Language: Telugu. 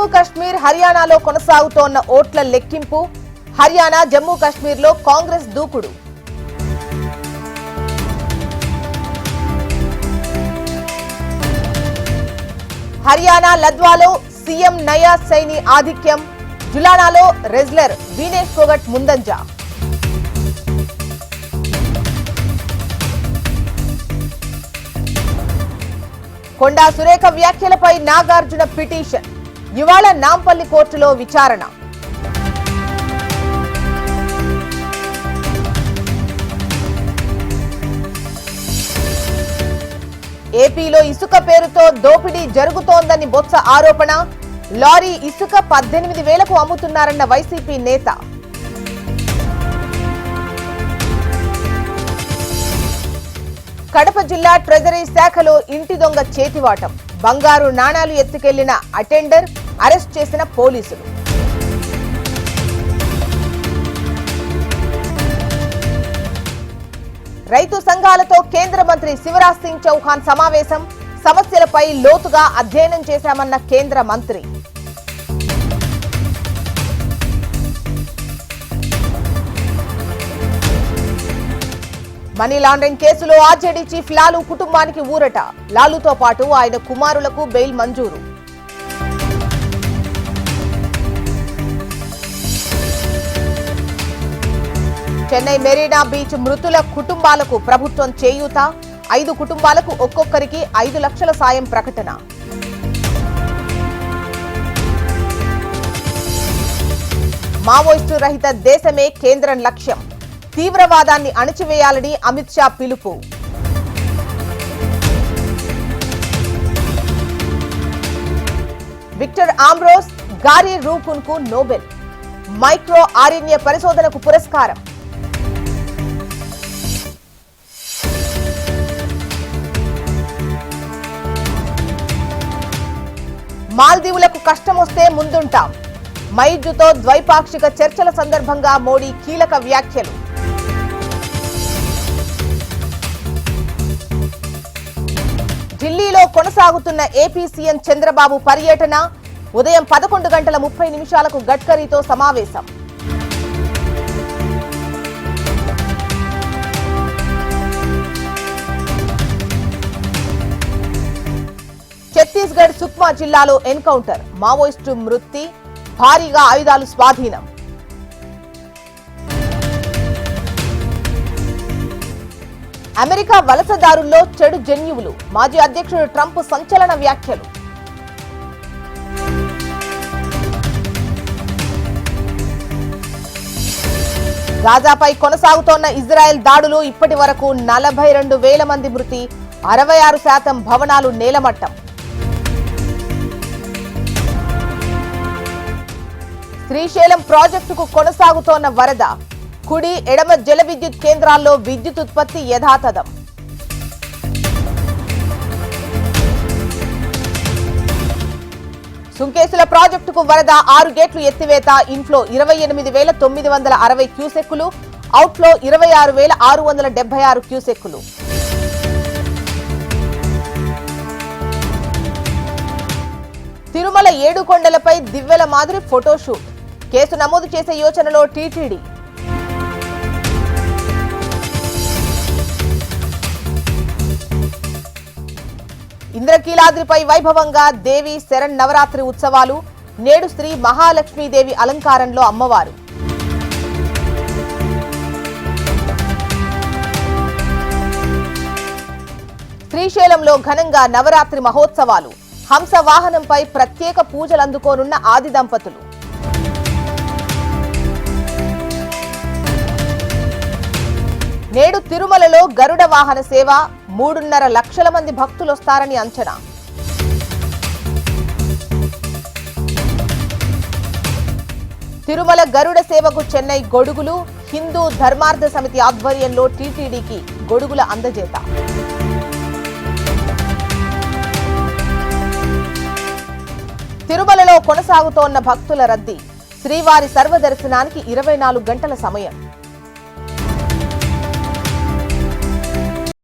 జమ్మూ కాశ్మీర్ హర్యానాలో కొనసాగుతోన్న ఓట్ల లెక్కింపు హర్యానా జమ్మూ కాశ్మీర్లో కాంగ్రెస్ దూకుడు. హర్యానా లద్వాలో సీఎం నయా సైని ఆధిక్యం జులానాలో రెజ్లర్ వీనేష్ ఫోగట్ ముందంజ. కొండా సురేఖ వ్యాఖ్యలపై నాగార్జున పిటిషన్. ఇవాళ నాంపల్లి కోర్టులో విచారణ. ఏపీలో ఇసుక పేరుతో దోపిడీ జరుగుతోందని బొత్స ఆరోపణ. లారీ ఇసుక పద్దెనిమిది వేలకు అమ్ముతున్నారన్న వైసీపీ నేత. కడప జిల్లా ట్రెజరీ శాఖలో ఇంటి దొంగ చేతివాటం. బంగారు నాణాలు ఎత్తుకెళ్ళిన అటెండర్ అరెస్ట్ చేసిన పోలీసులు. రైతు సంఘాలతో కేంద్ర మంత్రి శివరాజ్ సింగ్ చౌహాన్ సమావేశం సమస్యలపై లోతుగా అధ్యయనం చేశామన్న కేంద్ర మంత్రి. మనీ లాండరింగ్ కేసులో ఆర్జేడీ చీఫ్ లాలు కుటుంబానికి ఊరట. లాలుతో పాటు ఆయన కుమారులకు బెయిల్ మంజూరు. చెన్నై మెరీనా బీచ్ మృతుల కుటుంబాలకు ప్రభుత్వం చేయూత. ఐదు కుటుంబాలకు ఒక్కొక్కరికి ఐదు లక్షల సాయం ప్రకటన. మావోయిస్టు రహిత దేశమే కేంద్రం లక్ష్యం. తీవ్రవాదాన్ని అణచివేయాలని అమిత్ షా పిలుపు. విక్టర్ ఆమ్రోస్ గారీ రూకున్కు నోబెల్. మైక్రో ఆర్ఎన్ఏ పరిశోధనకు పురస్కారం. మాల్దీవులకు కష్టం వస్తే ముందుంటాం. మైజుతో ద్వైపాక్షిక చర్చల సందర్భంగా మోడీ కీలక వ్యాఖ్యలు. ఢిల్లీలో కొనసాగుతున్న ఏపీ సీఎం చంద్రబాబు పర్యటన ఉదయం పదకొండు గంటల ముప్పై నిమిషాలకు గడ్కరీతో సమావేశం. ఛత్తీస్గఢ్ సుక్మా జిల్లాలో ఎన్కౌంటర్. మావోయిస్టు మృతి భారీగా ఆయుధాలు స్వాధీనం. అమెరికా వలసదారుల్లో చెడు జన్యువులు. మాజీ అధ్యక్షుడు ట్రంప్ సంచలన వ్యాఖ్యలు. గాజాపై కొనసాగుతోన్న ఇజ్రాయెల్ దాడులు ఇప్పటి వరకు నలభై రెండు వేల మంది మృతి అరవై ఆరు శాతం భవనాలు నేలమట్టం. శ్రీశైలం ప్రాజెక్టుకు కొనసాగుతోన్న వరద కుడి ఎడమ జల విద్యుత్ కేంద్రాల్లో విద్యుత్ ఉత్పత్తి యథాతథం. సుంకేసుల ప్రాజెక్టుకు వరద ఆరు గేట్లు ఎత్తివేత ఇన్ఫ్లో ఇరవై ఎనిమిది వేల తొమ్మిది వందల అరవై క్యూసెక్కులు అవుట్ఫ్లో ఇరవై ఆరు వేల ఆరు వందల డెబ్బై ఆరు క్యూసెక్కులు. తిరుమల ఏడుకొండలపై దివ్వెల మాదిరి ఫోటోషూట్. కేసు నమోదు చేసే యోచనలో టీటీడీ. ఇంద్రకీలాద్రిపై వైభవంగా దేవి శరణ్ నవరాత్రి ఉత్సవాలు నేడు శ్రీ మహాలక్ష్మీదేవి అలంకారంలో అమ్మవారు. శ్రీశైలంలో ఘనంగా నవరాత్రి మహోత్సవాలు. హంస వాహనంపై ప్రత్యేక పూజలు అందుకోనున్న ఆది దంపతులు. నేడు తిరుమలలో గరుడ వాహన సేవ మూడున్నర లక్షల మంది భక్తులు వస్తారని అంచనా. తిరుమల గరుడ సేవకు చెన్నై గొడుగులు హిందూ ధర్మార్థ సమితి ఆధ్వర్యంలో టీటీడీకి గొడుగుల అందజేత. తిరుమలలో కొనసాగుతోన్న భక్తుల రద్దీ. శ్రీవారి సర్వదర్శనానికి ఇరవై నాలుగు గంటల సమయం.